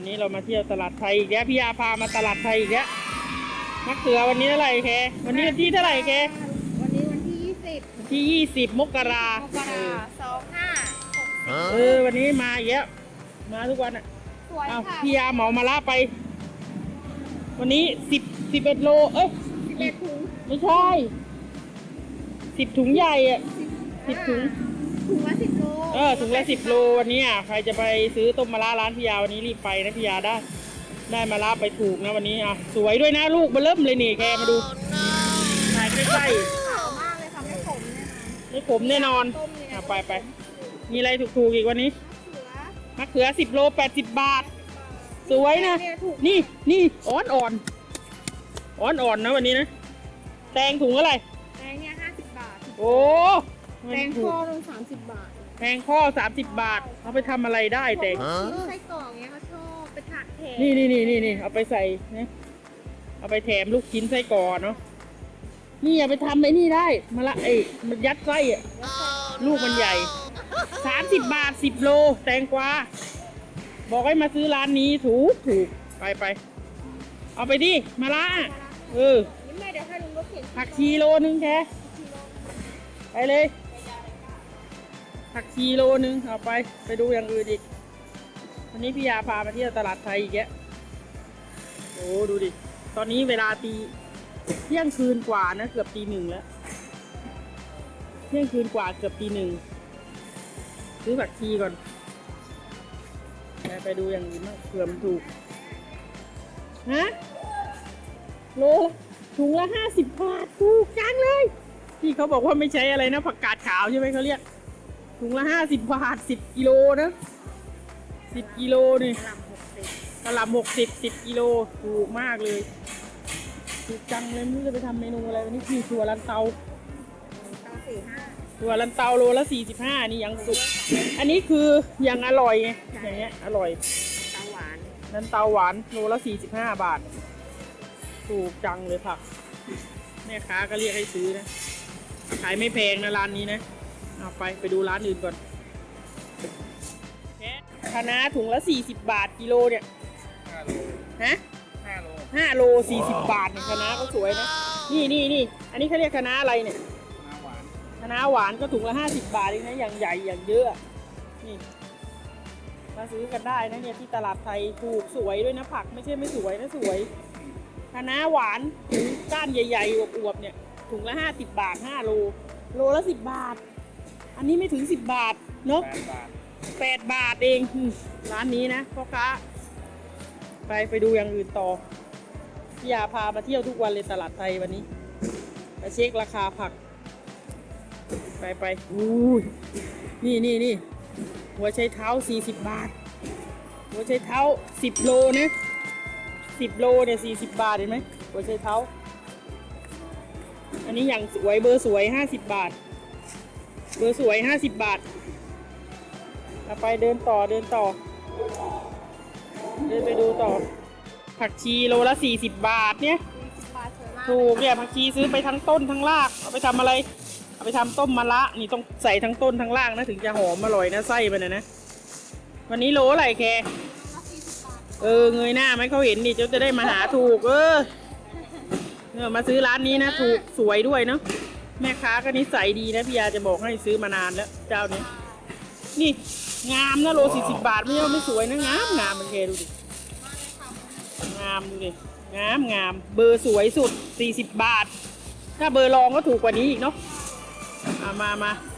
วันนี้เรามาเที่ยวตลาดไทยอีกแล้วพี่ยาพามาตลาดไทยอีกแล้วมะเขือวันนี้เท่าไหร่แควันนี้วันที่เท่าไหร่แควันนี้วันที่ยี่สิบวันที่ยี่สิบมกรามกราสองห้าหกสิบเออวันนี้มาอีกแล้วมาทุกวันอะสวยอ้าวค่ะพี่ยาเหมามาละไป วันนี้สิบสิบเอ็ดโลเอ้ยสิบเอ็ดถุงไม่ใช่สิบถุงใหญ่อะสิบถุง ถุงละสิบโลเออถุงละสิบโลวันนี้อะใครจะไปซื้อต้มมะระร้านพี่ยาวันนี้รีบไปนะพี่ยาได้ ได้มะระไปถูกนะวันนี้อะสวยด้วยนะลูกมาเริ่มเลยนี่แกมาดูถ่ายใกล้ขาวมากเลยค่ะไม่ขมแน่นอนๆไม่ขมแน่นอนต้มยังไงอะไปไปมีอะไรถูกๆอีกวันนี้เสือมะเขือสิบโลแปดสิบบาท สวยนะเยถูกนี่นี่อ่อนอ่อนอ่อนอ่อนๆนะวันนี้นะแตงถุงอะไรแตงเนี่ยห้าสิบบาทโอ้ แตงคอลงสามสิบบาทแพงข้อสามสิบบาท เอาไปทำอะไรได้แตงชิ้นไส้กรอกเนี้ยเขาชอบไปถักแถมนี่นี่นี่นี่นี่เอาไปใส่นะเอาไปแถมลูกชิ้นไส้กรอกเนาะนี่เอาไปทำไอ้นี่ได้มาละไอ้มันยัดไส้อะลูกมันใหญ่สามสิบบาทสิบโล แตงกวาบอกให้มาซื้อร้านนี้ถูกถูกไปไปเอาไปดิมาละเออ นี่แม่เดี๋ยวให้ลุงรถเข็นผักชีโลนึงแค่ไปเลย ผักชีโลนึงเอาไปไปดูอย่างอื่นอีกวันนี้พี่ยาพามาเที่ยวตลาดไทยอีกแกะโอ้ดูดิ ตอนนี้เวลาตีเที่ยงคืนกว่านะ เกือบตีหนึ่งแล้ว เที่ยงคืนกว่าเกือบตีหนึ่งซื้อผักชีก่อนไปไปดูอย่างอื่นบ้างเผื่อมันถูกฮะโลถุงละห้าสิบบาทถูกจังเลย ที่เขาบอกว่าไม่ใช้อะไรนะผักกาดขาวใช่ไหมเขาเรียก ถุงละห้าสิบบาทสิบกิโลนะสิบกิโลนี่ลำหกสิบกะหล่ำหกสิบสิบกิโลถูกมากเลยถูกจังเลยไม่รู้จะไปทำเมนูอะไรวันนี้คือถั่วลันเตาเก้าสี่ห้าถั่วลันเตาโลละสี่สิบห้านี่ยังสุก อันนี้คือยังอร่อยไงอย่างเงี้ยอร่อยตาหวานลันเตาหวานโลละสี่สิบห้าบาท ถูกจังเลยผักแม่ค้าก็เรียกให้ซื้อนะขายไม่แพงนะร้านนี้นะ เอาไปไปดูร้านอื่นก่อนแคะน้าถุงละสี่สิบบาทกิโลเนี่ยห้าโลฮะห้าโลห้าโลสี่สิบบาทเนี่ยคะน้าก็สวยนะ นี่นี่นี่อันนี้เขาเรียกคะน้าอะไรเนี่ยน้ำหวานคะน้าหวานก็ถุงละห้าสิบบาทเองนะอย่างใหญ่อย่างเยอะอะนี่มาซื้อกันได้นะเนี่ยที่ตลาดไทยถูกสวยด้วยนะผักไม่ใช่ไม่สวยนะสวยคะน้าหวานถุงก้านใหญ่ๆอวบๆเนี่ยถุงละห้าสิบบาทห้าโล โลละสิบบาท อันนี้ไม่ถึงสิบบาทเนาะแปดบาทแปดบาทเองอืมร้านนี้นะพ่อค้าไปไปดูอย่างอื่นต่อพี่ยาพามาเที่ยวทุกวันเลยตลาดไทยวันนี้ไปเช็คราคาผัก ไปไปอู้ยนี่นี่นี่หัวไชเท้าสี่สิบบาท หัวไชเท้าสิบโลนะสิบโลเนี่ยสี่สิบบาทเห็นไหมหัวไชเท้า อันนี้อย่างสวยเบอร์สวยห้าสิบบาท เบอร์สวยห้าสิบบาทเอาไปเดินต่อเดินต่อ เดินไปดูต่อ ผักชีโลละสี่สิบบาทเนี่ยสี่สิบบาทสวยมากถูกเนี่ยผักชีซื้อไปทั้งต้นทั้งรากเอาไปทำอะไร เอาไปทำต้มมะระนี่ต้องใส่ทั้งต้นทั้งรากนะถึงจะหอมอร่อยนะไส้มันนะนะ วันนี้โลอะไรแคสี่สิบบาทเออเงยหน้าไหมเขาเห็นดิเจ้าจะได้มาหาถูก เออเออมาซื้อร้านนี้นะ ถูกสวยด้วยเนาะ แม่ค้าก็นิสัยดีนะพี่ยาจะบอกให้ซื้อมานานแล้วเจ้านี้ นี่งามนะโลสี่สิบบาทไม่ใช่ว่าไม่สวยนะงามงามมันแคดูดิงามดูดิงามงามเบอร์สวยสุดสี่สิบบาท ถ้าเบอร์รองก็ถูกกว่านี้อีกเนาะเอามามาสิบ